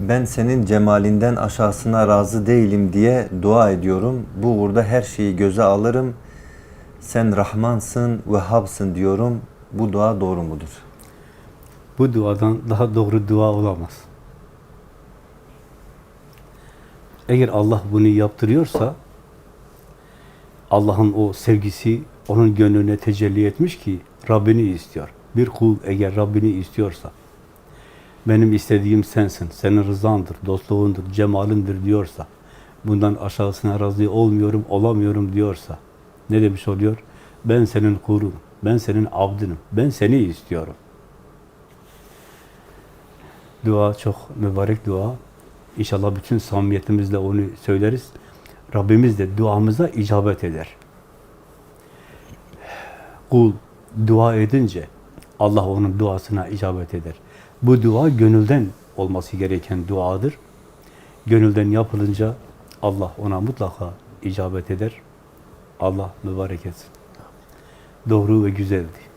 Ben senin cemalinden aşağısına razı değilim diye dua ediyorum. Bu uğurda her şeyi göze alırım. Sen Rahmansın, Vehhabsın diyorum. Bu dua doğru mudur? Bu duadan daha doğru dua olamaz. Eğer Allah bunu yaptırıyorsa, Allah'ın o sevgisi onun gönlüne tecelli etmiş ki Rabbini istiyor. Bir kul eğer Rabbini istiyorsa, benim istediğim sensin, senin rızandır, dostluğundur, cemalindir diyorsa, bundan aşağısına razı olmuyorum, olamıyorum diyorsa, ne demiş oluyor? Ben senin kulun, ben senin abdınım, ben seni istiyorum. Dua çok mübarek dua. İnşallah bütün samimiyetimizle onu söyleriz. Rabbimiz de duamıza icabet eder. Kul dua edince Allah onun duasına icabet eder. Bu dua gönülden olması gereken duadır. Gönülden yapılınca Allah ona mutlaka icabet eder. Allah mübarek etsin. Doğru ve güzeldi.